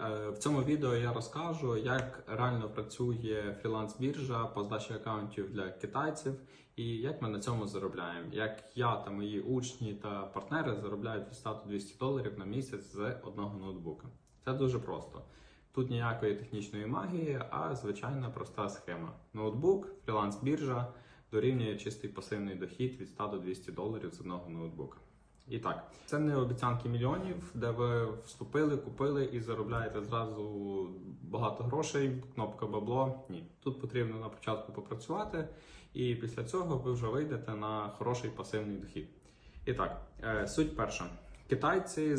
Е, В цьому відео я розкажу, як реально працює фріланс-біржа по здачі аккаунтів для китайців і як ми на цьому заробляємо. Як я та мої учні та партнери заробляють від 100 до 200 доларів на місяць з одного ноутбука. Це дуже просто. Тут ніякої технічної магії, а звичайна проста схема. Ноутбук, фріланс-біржа дорівнює чистий пасивний дохід від 100 до 200 доларів з одного ноутбука. І так, це не обіцянки мільйонів, де ви вступили, купили і заробляєте зразу багато грошей, кнопка бабло. Ні. Тут потрібно на початку попрацювати, і після цього ви вже вийдете на хороший пасивний дохід. І так, е, суть перша. Китайці е,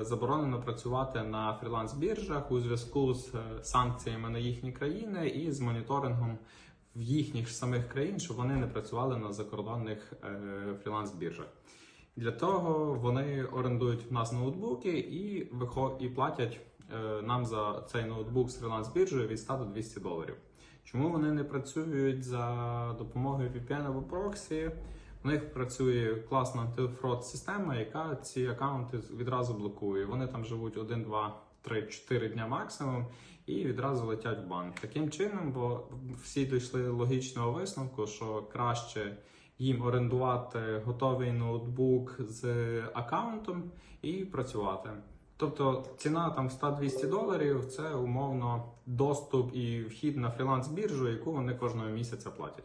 заборонено працювати на фріланс-біржах у зв'язку з е, санкціями на їхні країни і з моніторингом в їхніх самих країн, щоб вони не працювали на закордонних фріланс-біржах. Для того вони орендують в нас ноутбуки і і платять е, нам за цей ноутбук з фріланс-біржею від 100 до 200 доларів. Чому вони не працюють за допомогою VPN або проксі? У них працює класна антифрод система, яка ці аккаунти відразу блокує. Вони там живуть 1, 2, 3, 4 дня максимум і відразу летять в банк. Таким чином, бо всі дійшли логічного висновку, що краще їм орендувати готовий ноутбук з аккаунтом і працювати. Тобто ціна там 100-200 доларів це умовно доступ і вхід на фріланс-біржу, яку вони кожного місяця платять.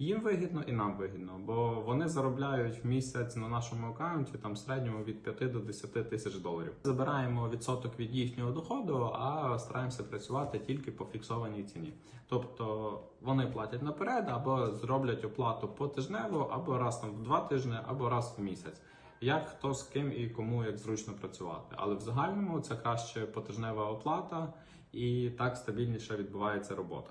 Їм вигідно і нам вигідно, бо вони заробляють в місяць на нашому аккаунті там в середньому від 5 до 10 тисяч доларів. Забираємо відсоток від їхнього доходу, а стараємося працювати тільки по фіксованій ціні. Тобто вони платять наперед або зроблять оплату потижнево, або раз там в два тижні, або раз в місяць. Як хто з ким і кому як зручно працювати. Але в загальному це краще потижнева оплата і так стабільніше відбувається робота.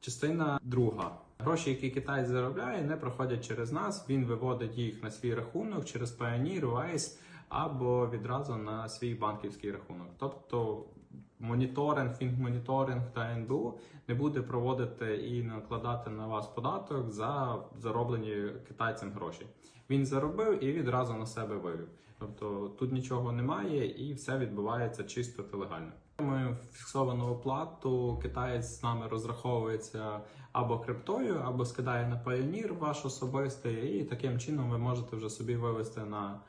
Частина друга. Гроші, які Китай заробляє, не проходять через нас. Він виводить їх на свій рахунок через Payoneer, Wise або відразу на свій банківський рахунок. Тобто моніторинг, фінмоніторинг та НБУ не буде проводити і накладати на вас податок за зароблені китайцем гроші. Він заробив і відразу на себе вивів. Тобто тут нічого немає і все відбувається чисто та легально. Ми фіксовану оплату китаєць з нами розраховується або криптою, або скидає на Payoneer ваш особистий, і таким чином ви можете вже собі вивести на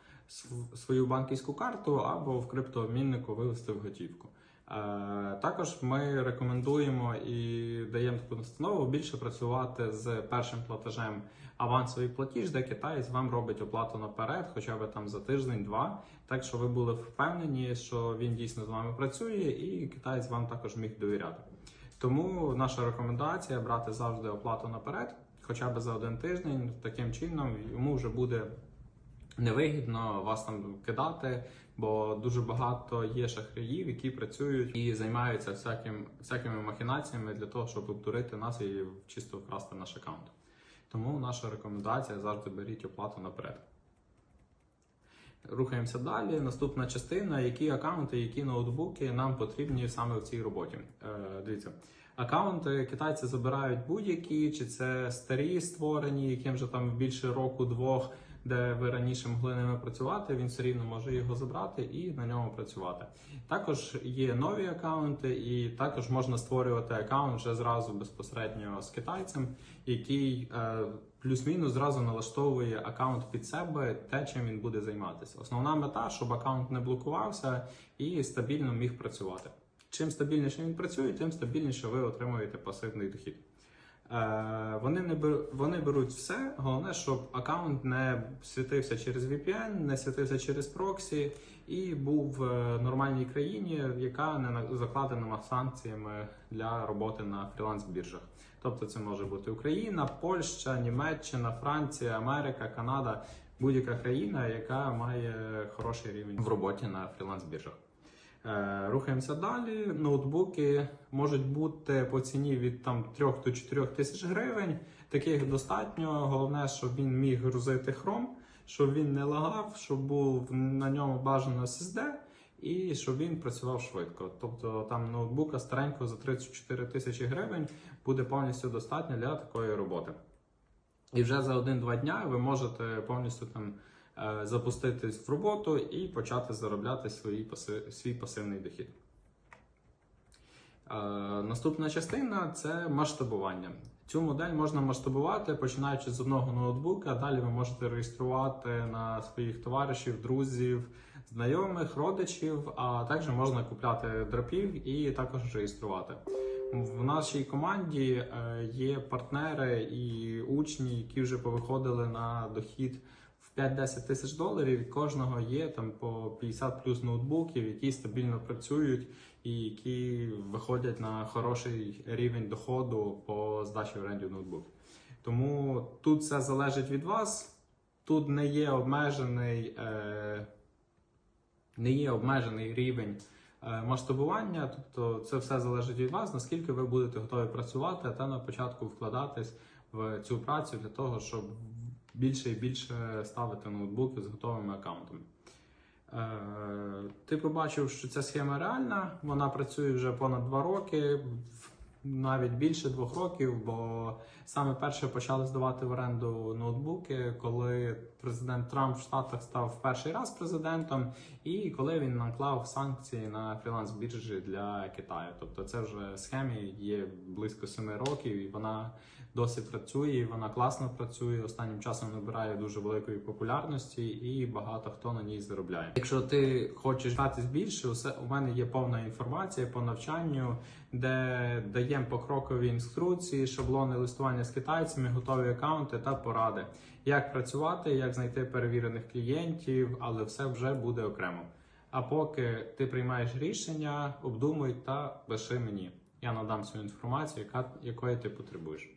свою банківську карту або в криптообміннику вивести в готівку. Е, Також ми рекомендуємо і даємо таку настанову більше працювати з першим платежем авансовий платіж, де китаєць вам робить оплату наперед, хоча б там за тиждень-два, так що ви були впевнені, що він дійсно з вами працює, і китаєць вам також міг довіряти. Тому наша рекомендація брати завжди оплату наперед, хоча б за один тиждень. Таким чином йому вже буде невигідно вас там кидати, бо дуже багато є шахраїв, які працюють і займаються всяким, всякими махінаціями для того, щоб обдурити нас і чисто вкрасти наш аккаунт. Тому наша рекомендація завжди беріть оплату наперед. Рухаємося далі. Наступна частина, які аккаунти, які ноутбуки нам потрібні саме в цій роботі. Е, дивіться, аккаунти китайці забирають будь-які, чи це старі створені, яким вже там більше року-двох, де ви раніше могли ними працювати. Він все рівно може його забрати і на ньому працювати. Також є нові аккаунти, і також можна створювати аккаунт вже зразу безпосередньо з китайцем, який е, плюс-мінус зразу налаштовує аккаунт під себе, те, чим він буде займатися. Основна мета, щоб аккаунт не блокувався і стабільно міг працювати. Чим стабільніше він працює, тим стабільніше ви отримуєте пасивний дохід. Е, вони не бер, вони беруть все. Головне, щоб аккаунт не світився через VPN, не світився через проксі і був в нормальній країні, яка не на- закладена санкціями для роботи на фріланс-біржах. Тобто це може бути Україна, Польща, Німеччина, Франція, Америка, Канада, будь-яка країна, яка має хороший рівень в роботі на фріланс-біржах. Е, Рухаємося далі. Ноутбуки можуть бути по ціні від там 3 до 4 тисяч гривень. Таких достатньо. Головне, щоб він міг грузити Chrome, щоб він не лагав, щоб був на ньому бажано SSD і щоб він працював швидко. Тобто там ноутбука старенького за 34 тисячі гривень буде повністю достатньо для такої роботи. І вже за один-два дня ви можете повністю там запуститись в роботу і почати заробляти паси- свій пасивний дохід. Е, наступна частина це масштабування. Цю модель можна масштабувати починаючи з одного ноутбука. Далі ви можете реєструвати на своїх товаришів, друзів, знайомих, родичів, а також можна купляти дропів і також реєструвати. В нашій команді е, є партнери і учні, які вже повиходили на дохід 5-10 тисяч доларів. І кожного є там по 50 плюс ноутбуків, які стабільно працюють і які виходять на хороший рівень доходу по здачі в оренді ноутбуків. Тому тут все залежить від вас. Тут не є обмежений, е, не є обмежений рівень е, масштабування. Тобто це все залежить від вас, наскільки ви будете готові працювати, та на початку вкладатись в цю працю для того, щоб більше і більше ставити ноутбуки з готовими аккаунтами. Е, Ти побачив, що ця схема реальна, вона працює вже понад два роки, навіть більше двох років, бо саме перше почали здавати в оренду ноутбуки, коли президент Трамп в Штатах став перший раз президентом, і коли він наклав санкції на фріланс біржі для Китаю. Тобто це вже схемі є близько семи років, і вона досі працює, і вона класно працює. Останнім часом набирає дуже великої популярності, і багато хто на ній заробляє. Якщо ти хочеш гратись більше, усе у мене є повна інформація по навчанню, де даємо покрокові інструкції, шаблони листування з китайцями, готові акаунти та поради, як працювати, як знайти перевірених клієнтів, але все вже буде окремо. А поки ти приймаєш рішення, обдумуй та пиши мені. Я надам цю інформацію, яка якої ти потребуєш.